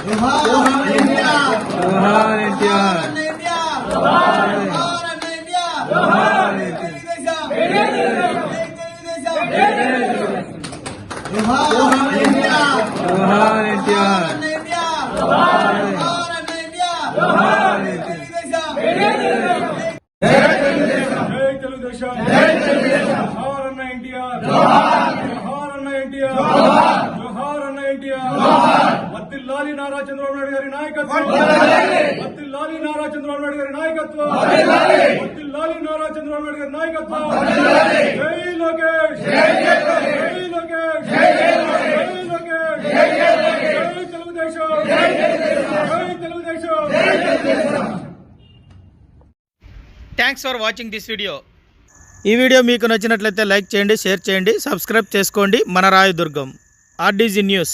తెలుగుదేశం జై తెలుగుదేశం జోహార్ ఇండియా జోహార్ ఎన్టీఆర్ అన్న ఇండియా జోహార్ అన్న ఇండియా జోహార్ తెలుగుదేశం జై తెలుగుదేశం జై తెలుగుదేశం జోహార్ అన్న ఎన్టీఆర్ వత్తిల్లాలి నారా చంద్రబాబు నాయుడు గారి నాయకత్వం. వత్తిల్లాలి నారా చంద్రబాబు నాయుడు గారి నాయకత్వం. వత్తిల్లాలి నారా చంద్రబాబు నాయుడు గారి నాయకత్వం. జై లోకేష్. జై లోకేష్. జై లోకేష్. జై తెలుగుదేశం. జై Telugu Desam. Thanks for watching this video ఈ వీడియో మీకు నచ్చినట్లయితే లైక్ చేయండి షేర్ చేయండి సబ్స్క్రైబ్ చేసుకోండి. మన రాయదుర్గం. RDG news.